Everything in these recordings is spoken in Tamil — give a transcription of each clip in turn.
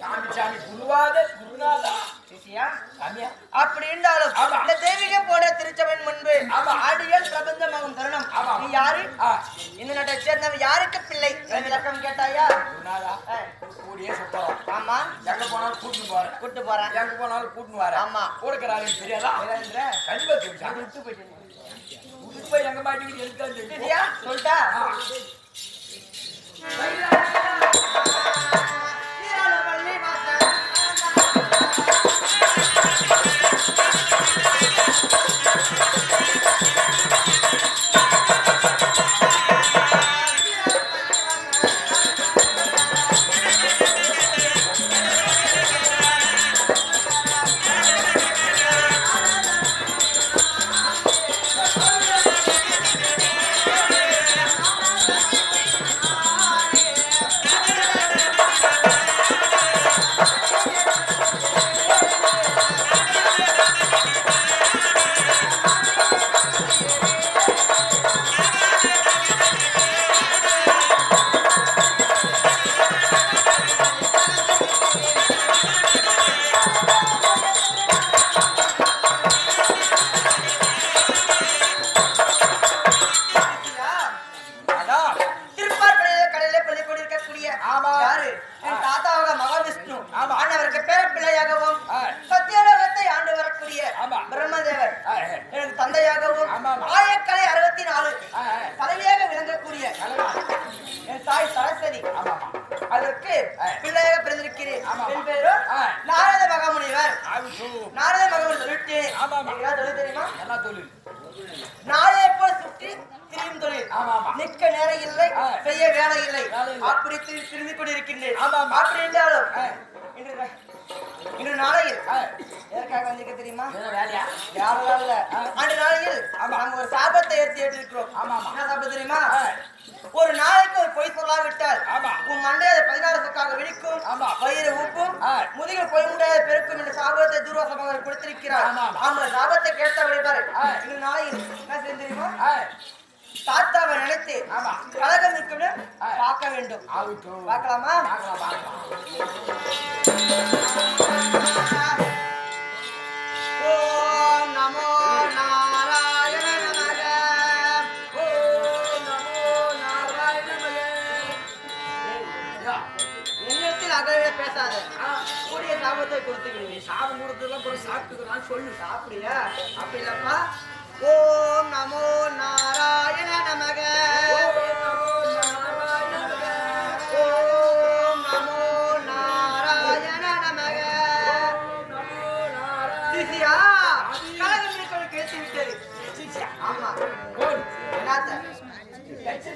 சாமி சாமி குருவாத குருநாதா சிசியா சாமியா அப்படி இருந்தாலும் போட திருச்சவன் முன்பு ஆடியல் பிரபஞ்சமாகும் தருணம் நீ யாரு இந்த நாட்டை சேர்ந்தவன் யாருக்கு பிள்ளை விளக்கம் கேட்டாயா குருநாதா கூடியே சுத்தம் ஆமா எங்க போனாலும் கூட்டிட்டு போறேன் கூட்டு போறேன் எங்க போனாலும் கூட்டிட்டு வரேன் ஆமா. கொடுக்கறாரு தெரியாதா கண்டிப்பா தெரியும் போயிட்டு எங்க மாட்டேங்குது சொல்லிட்டா நாரத சொல்லிட்டு தெரியுமா தொழில் நாளை போல் சுற்றி திரியும் தொழில். நிற்க நேரம் இல்லை. செய்ய வேலை இல்லை. அப்படி திரி- திரிந்து கொண்டிருக்கின்றேன். அப்படி ஆ. இன்று நாளையில். எதற்காக வந்திருக்க தெரியுமா வேலையா யாரெல்லாம் இல்ல. அன்று நாளையில். நாங்க ஒரு சாபத்தை ஏற்றி ஏற்றிருக்கிறோம் ஆமா. என்ன சாபம் தெரியுமா. ஒரு நாளைக்கு ஒரு பொய் சொல்லாவிட்டால். உன் மண்டையை பதினாறு சொக்காக வெடிக்கும். வயிறு ஆ. முதுகில் பொய் முண்டைய பெருக்கும் என்ற சாபத்தை தூர்வாசமாக கொடுத்திருக்கிறார். ஆமா, சாபத்தை கேட்ட ஆ. இன்று நாளையில் என்ன ஆ, தாத்தாவை நினைத்து. கழகம் ஆ. பார்க்க வேண்டும். பார்க்கலாமா? ஓம் நமோ நாராயண சாபத்தை கொடுத்து சாபம் கொடுத்ததெல்லாம் கூட சாப்பிட்டுக்கலாம் சொல்லு. அப்படியா அப்படி இல்லப்பா ஓம் நமோ நாராயண நமக. கட்சி.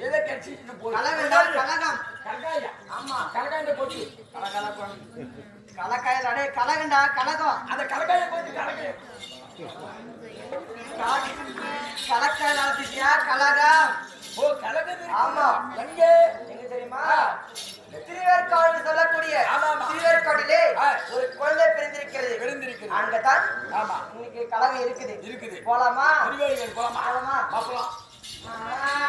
எதை கட்சி? இன்னும் போடு. கழகம் தான் கழகம் கலக்காயா? ஆமா கலக்காண்ட போட்டு. கலக்கால போடு. கலக்காயில் அடே கலகண்டா கலகம் அந்த கலக்காய போட்டு கலக்காய. கலக்காயில் அழைச்சிட்டியா கலகம் ஓ, கலக்குது. ஆமா. எங்க? எங்க தெரியுமா. திருவேற்காடு சொல்லக்கூடிய ஆ. ஒரு குழந்தை பிறந்திருக்கிறது விழுந்திருக்குது. அங்கதான் ஆமா. இன்னைக்கு கலகம் இருக்குது இருக்குது. போலாமா போலாமா? போலாமா? பார்க்கலாம்.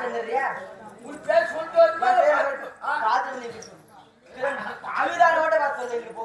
வந்துடுறியா உன் பேர் சொல்லிட்டு வருமா? பாத்து அழுதானோட வந்து போ.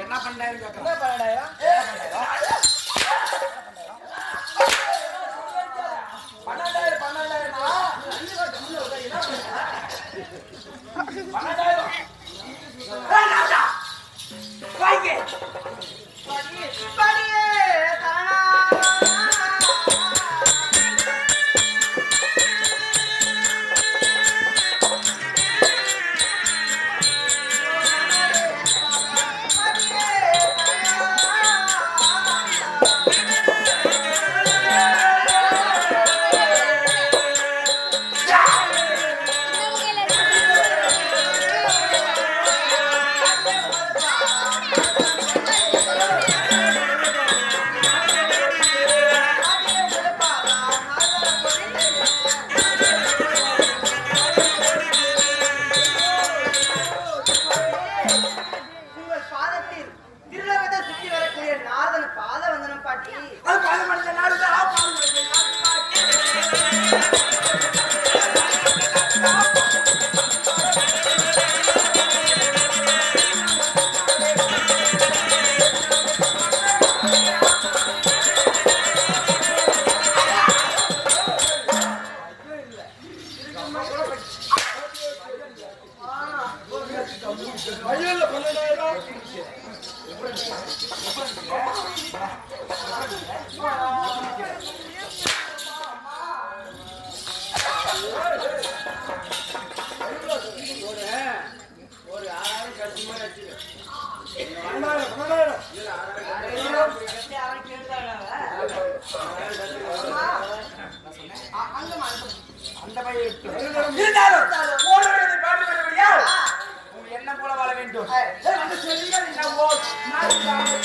என்ன பண்டாயிரம் என்ன பண்டாயிரம் பன்னெண்டாயிரம் பன்னெண்டாயிரம்? பன்னெண்டாயிரம். I'm sorry.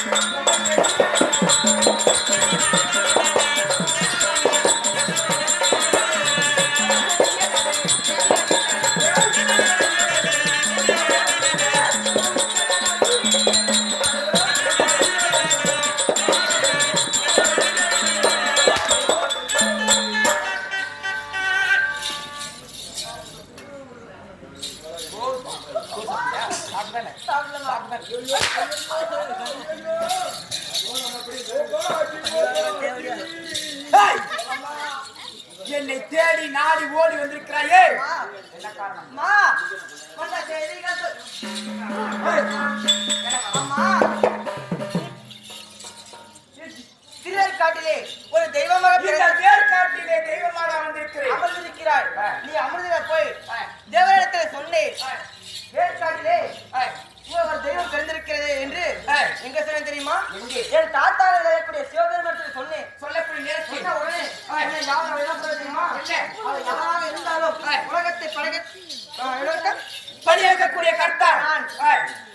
பணி வைக்கக்கூடிய கர்த்தா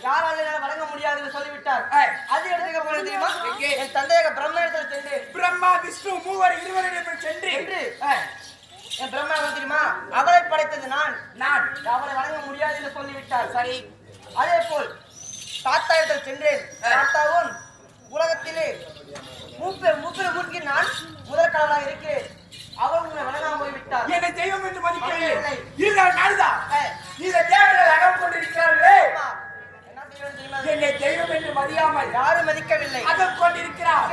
யாரால வழங்க முடியாதுன்னு சொல்லிவிட்டார். அது இடத்துக்கு போன தெரியுமா? என் தந்தையாக பிரம்ம இடத்துல சென்று. பிரம்மா விஷ்ணு மூவர் இருவரிடத்தில் சென்று. என் பிரம்மா தெரியுமா? அவரை படைத்தது நான். நான். அவரை வழங்க முடியாது என்று சொல்லிவிட்டார். சரி. அதே போல் தாத்தா இடத்தில் சென்றேன் தாத்தாவும் உலகத்திலே மூப்பர் மூப்பர் முன்கி நான் முதல் கடலாக இருக்கிறேன் அவர் உங்களை வணங்காமல் போய்விட்டார். என்னை தெய்வம் என்று மதிக்கவில்லை இருந்தால் நாடுதான் இந்த தேவர்கள் அகம் கொண்டிருக்கிறார்களே. என்னை தெய்வம் என்று மதியாமல் யாரும் மதிக்கவில்லை. அகம் கொண்டிருக்கிறார்.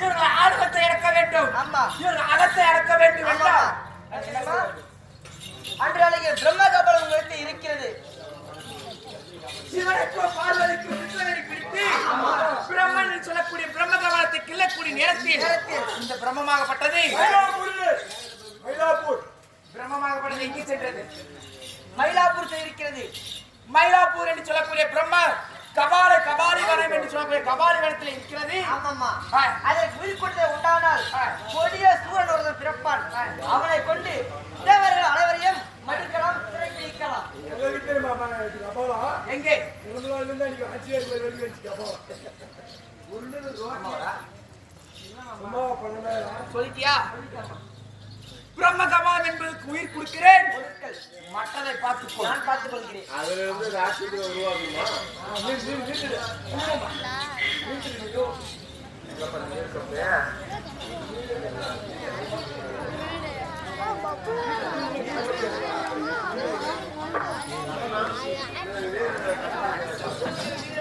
இவர்கள் ஆர்வத்தை இறக்க வேண்டும். இவர்கள் அகத்தை இறக்க வேண்டும் அன்றாலையில் பிரம்ம கபலம் இருக்கிறது. சிவனுக்கும் பார்வதிக்கும் விஷ்ணுவனை பிடித்து பிரம்மன் சொல்லக்கூடிய பிரம்ம கபலத்தை கிள்ளக்கூடிய நேரத்தில் இந்த பிரம்மமாகப்பட்டது. பிரம்மமாகப்பட்டது. எங்கே சென்றது? மயிலாப்பூர் இருக்கிறது மயிலாப்பூர் என்று சொல்லக்கூடிய பிரம்ம கபால கபாலி வனம் என்று சொல்லக்கூடிய கபாலி வனத்தில் இருக்கிறது. ஆமாம்மா. ஆ. அதற்கு உயிர் கொடுத்த உண்டானால். கொடிய சூரன் ஒருவன் பிறப்பான் அவனை கொண்டு தேவர்கள் அனைவரையும் மடிக்கலாம் சிறைப்பிடிக்கலாம். எங்கே? சொல்லிட்டியா? பிரம்ம கபாலம் என்பதற்கு உயிர் கொடுக்கிறேன். பொருட்கள் மற்றதை பார்த்துக்கோ. நான் பார்த்துக் கொள்கிறேன் அதுல இருந்து ராசிக்கு உருவாக்குமா Ayah,